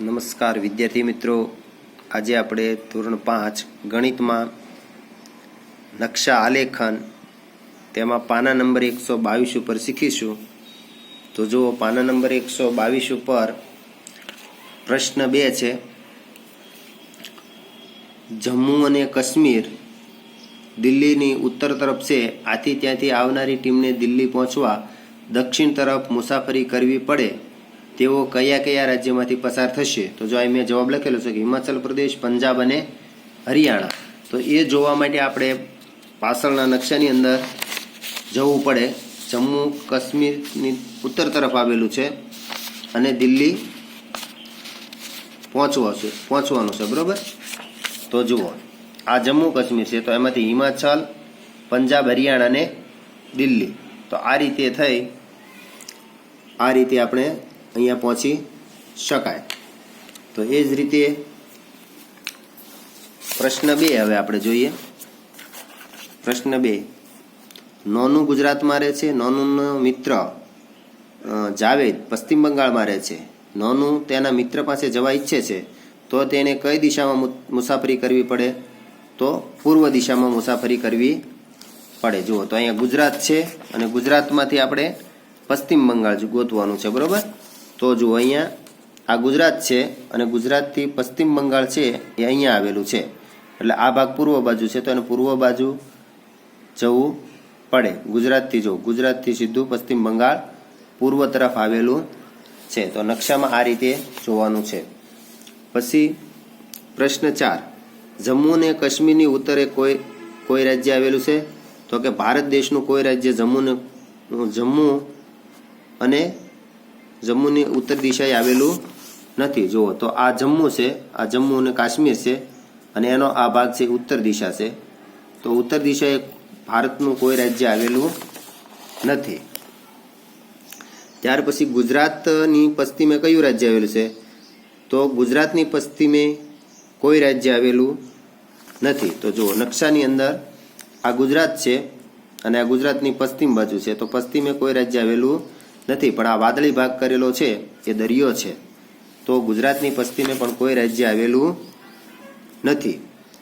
નમસ્કાર વિદ્યાર્થી મિત્રો. આજે આપણે ધોરણ પાંચ ગણિતમાં નકશા આલેખન, તેમાં પાના નંબર એકસો બાવીસ ઉપર શીખીશું. તો જુઓ, પાના નંબર એકસો બાવીસ ઉપર પ્રશ્ન બે છે. જમ્મુ અને કાશ્મીર દિલ્હીની ઉત્તર તરફ છે. આથી ત્યાંથી આવનારી ટીમને દિલ્હી પહોંચવા દક્ષિણ તરફ મુસાફરી કરવી પડે. તેઓ કયા કયા રાજ્યમાંથી પસાર થશે? તો જો અહીં મેં જવાબ લખેલો છે કે હિમાચલ પ્રદેશ, પંજાબ અને હરિયાણા. તો એ જોવા માટે આપણે પાછળના નકશાની અંદર જવું પડે. જમ્મુ કાશ્મીરની ઉત્તર તરફ આવેલું છે અને દિલ્હી પહોંચવા છે, પહોંચવાનું છે, બરાબર? તો જુઓ, આ જમ્મુ કાશ્મીર છે. તો એમાંથી હિમાચલ, પંજાબ, હરિયાણા અને દિલ્હી. તો આ રીતે થઈ, આ રીતે આપણે અહીંયા પહોંચી શકાય. તો એ જ રીતે પ્રશ્ન બે હવે આપણે જોઈએ. પ્રશ્ન બે. નોનું ગુજરાતમાં રહે છે નોનુંનો મિત્ર જાવેદ પશ્ચિમ બંગાળમાં રહે છે. નોનું તેના મિત્ર પાસે જવા ઈચ્છે છે, તો તેને કઈ દિશામાં મુસાફરી કરવી પડે? તો પૂર્વ દિશામાં મુસાફરી કરવી પડે. જુઓ, તો અહીંયા ગુજરાત છે અને ગુજરાતમાંથી આપણે પશ્ચિમ બંગાળ ગોતવાનું છે, બરોબર? તો જુઓ, અહીંયા આ ગુજરાત છે અને ગુજરાતથી પશ્ચિમ બંગાળ છે એ અહીંયા આવેલું છે. એટલે આ ભાગ પૂર્વ બાજુ છે, તો એને પૂર્વ બાજુ જવું પડે. ગુજરાતથી જો ગુજરાતથી સીધું પશ્ચિમ બંગાળ પૂર્વ તરફ આવેલું છે. તો નકશામાં આ રીતે જોવાનું છે. પછી પ્રશ્ન ચાર. જમ્મુ અને કાશ્મીરની ઉત્તરે કોઈ કોઈ રાજ્ય આવેલું છે? તો કે ભારત દેશનું કોઈ રાજ્ય જમ્મુને જમ્મુ અને જમ્મુની ઉત્તર દિશાએ આવેલું નથી. જુઓ, તો આ જમ્મુ છે, આ જમ્મુ અને કાશ્મીર છે અને એનો આ ભાગ છે ઉત્તર દિશા છે. તો ઉત્તર દિશાએ ભારતનું કોઈ રાજ્ય આવેલું નથી. ત્યાર પછી ગુજરાતની પશ્ચિમે કયું રાજ્ય આવેલું છે? તો ગુજરાતની પશ્ચિમે કોઈ રાજ્ય આવેલું નથી. તો જુઓ, નકશાની અંદર આ ગુજરાત છે અને આ ગુજરાતની પશ્ચિમ બાજુ છે. તો પશ્ચિમે કોઈ રાજ્ય આવેલું નથી, પણ આ વાદળી ભાગ કરેલો છે, એ દરિયો છે. તો ગુજરાતની પશ્ચિમે પણ કોઈ રાજ્ય આવેલું નથી.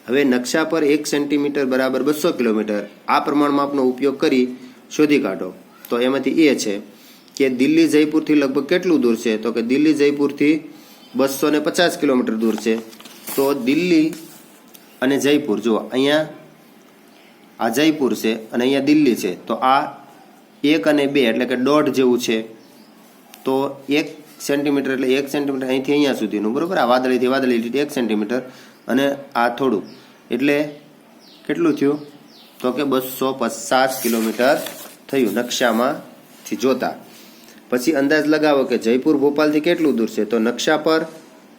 હવે નકશા પર એક સેન્ટીમીટર બરાબર બસો કિલોમીટર આ પ્રમાણ માપનો ઉપયોગ કરી શોધી કાઢો. તો એમાંથી એ છે કે દિલ્હી જયપુરથી લગભગ કેટલું દૂર છે? તો કે દિલ્હી જયપુરથી બસો ને પચાસ કિલોમીટર દૂર છે. તો દિલ્હી અને જયપુર, જુઓ, અહીંયા આ જયપુર છે અને અહીંયા દિલ્હી છે. તો આ એક અને બે, એટલે કે દોઢ જેવું છે. તો એક સેન્ટીમીટર એટલે એક સેન્ટીમીટર અહીંથી અહીંયા સુધીનું, બરોબર? આ વાદળીથી વાદળી એક સેન્ટીમીટર અને આ થોડું. એટલે કેટલું થયું? તો કે બસો પચાસ કિલોમીટર થયું નકશામાંથી જોતા. પછી અંદાજ લગાવો કે જયપુર ભોપાલથી કેટલું દૂર છે? તો નકશા પર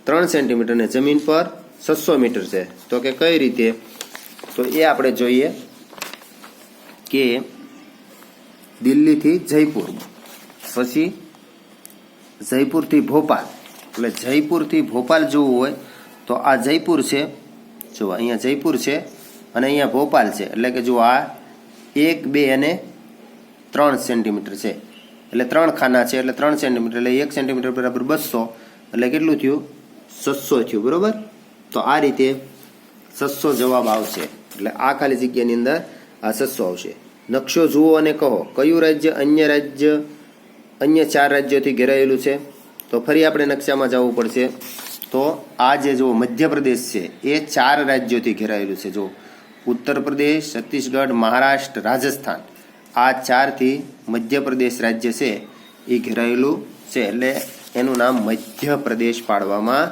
ત્રણ સેન્ટીમીટર અને જમીન પર છસો મીટર છે. તો કે કઈ રીતે? તો એ આપણે જોઈએ કે દિલ્હીથી જયપુર. પછી જયપુરથી ભોપાલ. એટલે જયપુરથી ભોપાલ જવું હોય તો આ જયપુર છે. જો અહીંયા જયપુર છે અને અહીંયા ભોપાલ છે. એટલે કે જો આ એક, બે અને ત્રણ સેન્ટીમીટર છે. એટલે ત્રણ ખાના છે. એટલે ત્રણ સેન્ટીમીટર એટલે એક સેન્ટીમીટર બરાબર બસો. એટલે કેટલું થયું? છસો થયું. બરોબર? તો આ રીતે છસો જવાબ આવશે. એટલે આ ખાલી જગ્યાની અંદર આ છસો આવશે. નકશો જુઓ અને કહો, કયું રાજ્ય અન્ય રાજ્ય, અન્ય ચાર રાજ્યોથી ઘેરાયેલું છે? તો ફરી આપણે નકશામાં જવું પડશે. તો આ જે જો મધ્યપ્રદેશ છે, એ ચાર રાજ્યોથી ઘેરાયેલું છે. જો ઉત્તર પ્રદેશ છત્તીસગઢ, મહારાષ્ટ્ર, રાજસ્થાન. આ ચારથી મધ્યપ્રદેશ રાજ્ય છે, એ ઘેરાયેલું છે. એટલે એનું નામ મધ્યપ્રદેશ પાડવામાં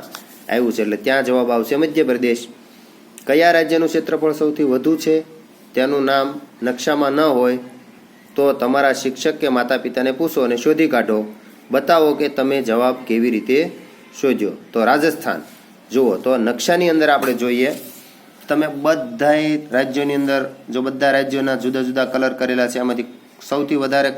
આવ્યું છે. એટલે ત્યાં જવાબ આવશે મધ્યપ્રદેશ. કયા રાજ્યનું ક્ષેત્રફળ સૌથી વધુ છે? તેનું નામ નકશામાં ન હોય, તો તમારા શિક્ષક કે માતા પિતાને પૂછો અને શોધી કાઢો. બતાવો કે તમે જવાબ કેવી રીતે શોધ્યો. તો રાજસ્થાન. જુઓ, તો નકશાની અંદર આપણે જોઈએ. તમે બધાય રાજ્યોની અંદર, જો બધા રાજ્યોના જુદા જુદા કલર કરેલા છે એમાંથી સૌથી વધારે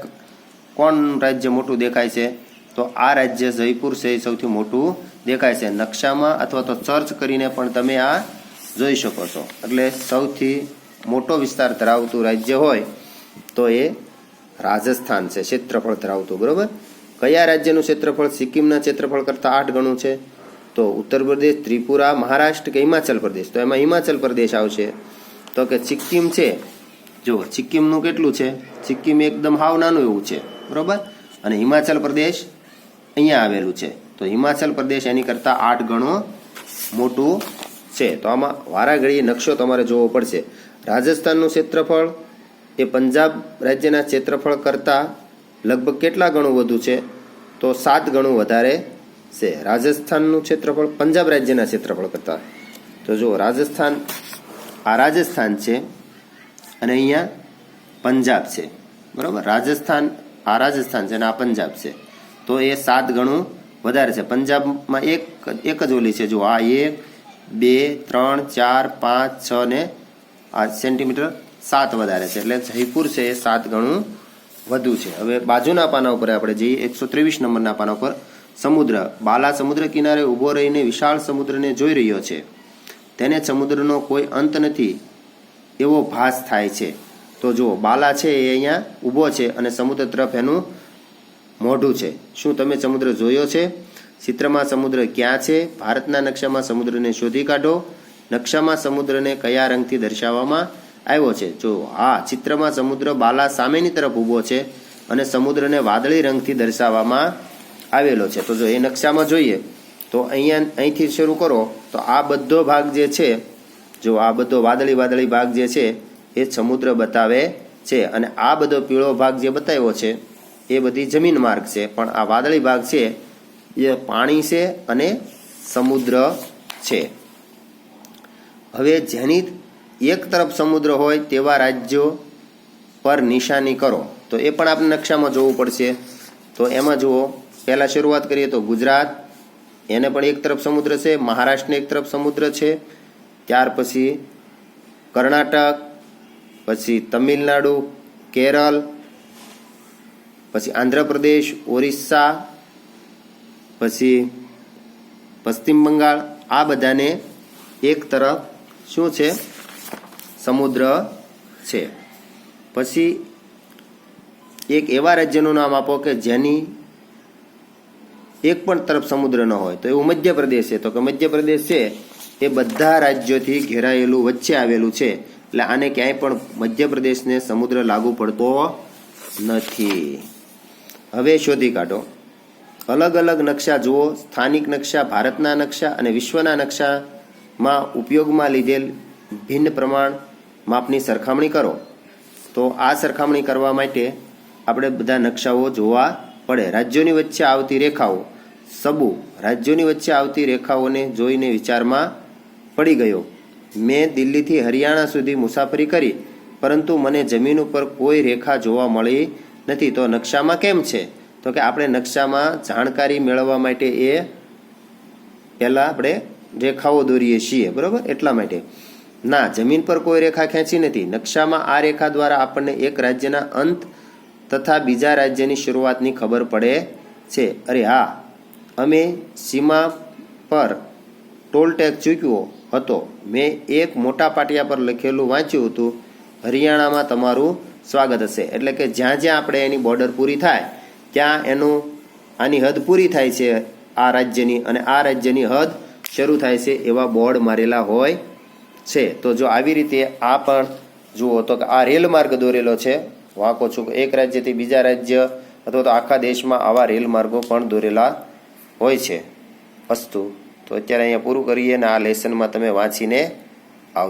કોણ રાજ્ય મોટું દેખાય છે? તો આ રાજ્ય જયપુર છે, એ સૌથી મોટું દેખાય છે. નકશામાં અથવા તો સર્ચ કરીને પણ તમે આ જોઈ શકો છો. એટલે સૌથી મોટો વિસ્તાર ધરાવતું રાજ્ય હોય તો એ રાજસ્થાન છે, ક્ષેત્રફળ ધરાવતું, બરોબર? કયા રાજ્યનું ક્ષેત્રફળ? સિક્કિમના ક્ષેત્રફળ કરતાં આઠ ગણું છે. તો ઉત્તર પ્રદેશ, ત્રિપુરા, મહારાષ્ટ્ર કે હિમાચલ પ્રદેશ. તો એમાં હિમાચલ પ્રદેશ આવશે. તો કે સિક્કિમ છે. જો સિક્કિમનું કેટલું છે? સિક્કિમ એકદમ હાવ નાનું એવું છે, બરોબર? અને હિમાચલ પ્રદેશ અહીંયા આવેલું છે. તો હિમાચલ પ્રદેશ એની કરતાં આઠ ગણો મોટું છે. તો આમાં વારાઘડીએ નકશો તમારે જોવો પડશે. રાજસ્થાનનું ક્ષેત્રફળ, એ પંજાબ રાજ્યના ક્ષેત્રફળ કરતાં લગભગ કેટલા ગણું વધુ છે? તો સાત ગણું વધારે છે. રાજસ્થાનનું ક્ષેત્રફળ પંજાબ રાજ્યના ક્ષેત્રફળ કરતાં. તો જો રાજસ્થાન આ રાજસ્થાન છે અને અહીંયા પંજાબ છે. બરાબર? રાજસ્થાન આ રાજસ્થાન છે અને આ પંજાબ છે. તો એ સાત ગણું વધારે છે. પંજાબમાં એક એક જ ઓલી છે. જો આ એક, બે, ત્રણ, ચાર, પાંચ, છ ને આ સેન્ટીમીટર સાત વધારે છે. એટલે જયપુર છે એ સાત ગણું વધુ છે. હવે બાજુના પાના ઉપર આપણે જઈએ, એકસો ત્રેવીસ નંબરના પાના ઉપર સમુદ્ર. બાલા સમુદ્ર કિનારે ઊભો રહીને વિશાળ સમુદ્રને જોઈ રહ્યો છે. તેને સમુદ્રનો કોઈ અંત નથી એવો ભાસ થાય છે. તો જુઓ, બાલા છે એ અહીંયા ઊભો છે અને સમુદ્ર તરફ એનું મોઢું છે. શું તમે સમુદ્ર જોયો છે? ચિત્રમાં સમુદ્ર ક્યાં છે? ભારતના નકશામાં સમુદ્રને શોધી કાઢો. નકશામાં સમુદ્રને કયા રંગથી દર્શાવવામાં આવ્યો છે? જો હા, ચિત્રમાં સમુદ્ર બાલા સામેની તરફ ઊભો છે અને સમુદ્રને વાદળી રંગથી દર્શાવવામાં આવેલો છે. તો જો એ નકશામાં જોઈએ, તો અહીંયા, અહીંથી શરૂ કરો. તો આ બધો ભાગ જે છે, જો આ બધો વાદળી વાદળી ભાગ જે છે, એ સમુદ્ર બતાવે છે. અને આ બધો પીળો ભાગ જે બતાવ્યો છે, એ બધી જમીન માર્ગ છે. પણ આ વાદળી ભાગ છે, એ પાણી છે અને સમુદ્ર છે. હવે જેની એક તરફ સમુદ્ર હોય તેવા રાજ્યો પર નિશાની કરો. તો એ પણ આપણે નકશામાં જોવું પડશે. તો એમાં જુઓ, પહેલાં શરૂઆત કરીએ તો ગુજરાત, એને પણ એક તરફ સમુદ્ર છે, મહારાષ્ટ્રને એક તરફ સમુદ્ર છે, ત્યાર પછી કર્ણાટક, પછી તમિલનાડુ, કેરળ, પછી આંધ્રપ્રદેશ, ઓરિસ્સા, પછી પશ્ચિમ બંગાળ, આ બધાને એક તરફ શું છે? સમુદ્ર છે. પછી એક એવા રાજ્યનું નામ આપો કે જેની એક પણ તરફ સમુદ્ર ન હોય. તો એવું મધ્યપ્રદેશ છે. તો કે મધ્યપ્રદેશ છે એ બધા રાજ્યોથી ઘેરાયેલું, વચ્ચે આવેલું છે. એટલે આને ક્યાંય પણ મધ્યપ્રદેશને સમુદ્ર લાગુ પડતો નથી. હવે શોધી કાઢો. અલગ અલગ નકશા જુઓ. સ્થાનિક નકશા, ભારતના નકશા અને વિશ્વના નકશામાં ઉપયોગમાં લીધેલ ભિન્ન પ્રમાણ માપની સરખામણી કરો. તો આ સરખામણી કરવા માટે આપણે બધા નકશાઓ જોવા પડે. રાજ્યોની વચ્ચે આવતી રેખાઓ, સબુ રાજ્યોની વચ્ચે આવતી રેખાઓને જોઈને વિચારમાં પડી ગયો. મેં દિલ્હીથી હરિયાણા સુધી મુસાફરી કરી, પરંતુ મને જમીન ઉપર કોઈ રેખા જોવા મળી નથી. તો નકશામાં કેમ છે? તો કે આપણે નકશામાં જાણકારી મેળવવા માટે એ પહેલાં આપણે રેખાઓ દોરીએ છીએ, બરાબર? એટલા માટે. ના, જમીન પર કોઈ રેખા ખેંચી નથી. નકશામાં આ રેખા દ્વારા આપણને એક રાજ્યના અંત તથા બીજા રાજ્યની શરૂઆતની ખબર પડે છે. અરે હા, અમે સીમા પર ટોલ ટેક્સ ચૂક્યો હતો. મેં એક મોટા પાટિયા પર લખેલું વાંચ્યું હતું, હરિયાણામાં તમારું સ્વાગત હશે. એટલે કે જ્યાં જ્યાં આપણે એની બોર્ડર પૂરી થાય, ત્યાં એનું આની હદ પૂરી થાય છે આ રાજ્યની અને આ રાજ્યની હદ શરૂ થાય છે એવા બોર્ડ મારેલા હોય છે. તો જો આવી રીતે આ પણ જુઓ તો આ રેલ માર્ગ દોરેલો છે. વાંકો છું એક રાજ્યથી બીજા રાજ્ય અથવા તો આખા દેશમાં આવા રેલ માર્ગો પણ દોરેલા હોય છે. અસ્તુ તો અત્યારે અહીંયા પૂરું કરીએ અને આ લેસનમાં તમે વાંચીને